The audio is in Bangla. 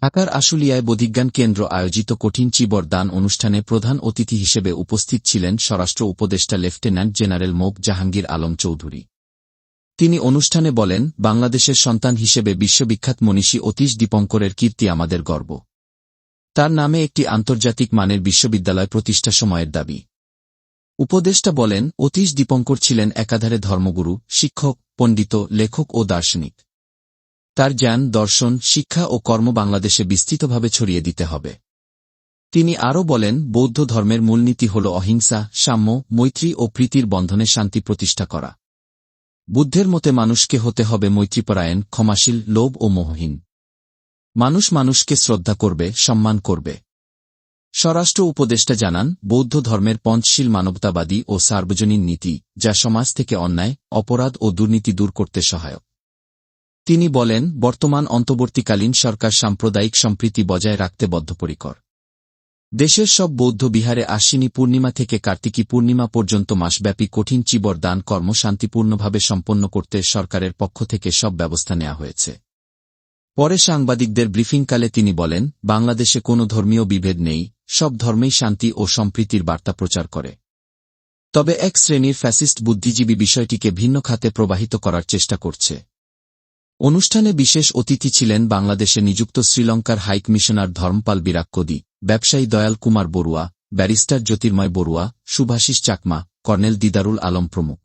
ঢাকার আশুলিয়ায় বোধিজ্ঞান কেন্দ্র আয়োজিত কঠিন চিবর দান অনুষ্ঠানে প্রধান অতিথি হিসেবে উপস্থিত ছিলেন স্বরাষ্ট্র উপদেষ্টা লেফটেন্যান্ট জেনারেল মোক জাহাঙ্গীর আলম চৌধুরী। তিনি অনুষ্ঠানে বলেন, বাংলাদেশের সন্তান হিসেবে বিশ্ববিখ্যাত মনীষী অতীশ দীপঙ্করের কীর্তি আমাদের গর্ব। তার নামে একটি আন্তর্জাতিক মানের বিশ্ববিদ্যালয় প্রতিষ্ঠা সময়ের দাবি। উপদেষ্টা বলেন, অতীশ দীপঙ্কর ছিলেন একাধারে ধর্মগুরু, শিক্ষক, পণ্ডিত, লেখক ও দার্শনিক। তার জ্ঞান, দর্শন, শিক্ষা ও কর্ম বাংলাদেশে বিস্তৃতভাবে ছড়িয়ে দিতে হবে। তিনি আরও বলেন, বৌদ্ধ ধর্মের মূলনীতি হল অহিংসা, সাম্য, মৈত্রী ও প্রীতির বন্ধনে শান্তি প্রতিষ্ঠা করা। বুদ্ধের মতে মানুষকে হতে হবে মৈত্রীপরায়ণ, ক্ষমাশীল, লোভ ও মোহহীন। মানুষ মানুষকে শ্রদ্ধা করবে, সম্মান করবে। স্বরাষ্ট্র উপদেষ্টা জানান, বৌদ্ধ ধর্মের পঞ্চশীল মানবতাবাদী ও সার্বজনীন নীতি, যা সমাজ থেকে অন্যায়, অপরাধ ও দুর্নীতি দূর করতে সহায়ক। তিনি বলেন, বর্তমান অন্তর্বর্তীকালীন সরকার সাম্প্রদায়িক সম্প্রীতি বজায় রাখতে বদ্ধপরিকর। দেশের সব বৌদ্ধ বিহারে আশ্বিনী পূর্ণিমা থেকে কার্তিকী পূর্ণিমা পর্যন্ত মাসব্যাপী কঠিন চিবর দান কর্ম শান্তিপূর্ণভাবে সম্পন্ন করতে সরকারের পক্ষ থেকে সব ব্যবস্থা নেওয়া হয়েছে। পরে সাংবাদিকদের ব্রিফিংকালে তিনি বলেন, বাংলাদেশে কোনো ধর্মীয় বিভেদ নেই, সব ধর্মেই শান্তি ও সম্প্রীতির বার্তা প্রচার করে। তবে এক শ্রেণির ফ্যাসিস্ট বুদ্ধিজীবী বিষয়টিকে ভিন্ন খাতে প্রবাহিত করার চেষ্টা করছে। অনুষ্ঠানে বিশেষ অতিথি ছিলেন বাংলাদেশে নিযুক্ত শ্রীলঙ্কার হাইক মিশনার ধর্মপাল বিরাক্কদি ব্যবসায়ী দয়াল কুমার বড়ুয়া, ব্যারিস্টার জ্যোতির্ময় বড়ুয়া সুভাষিস চাকমা, কর্নেল দিদারুল আলম প্রমুখ।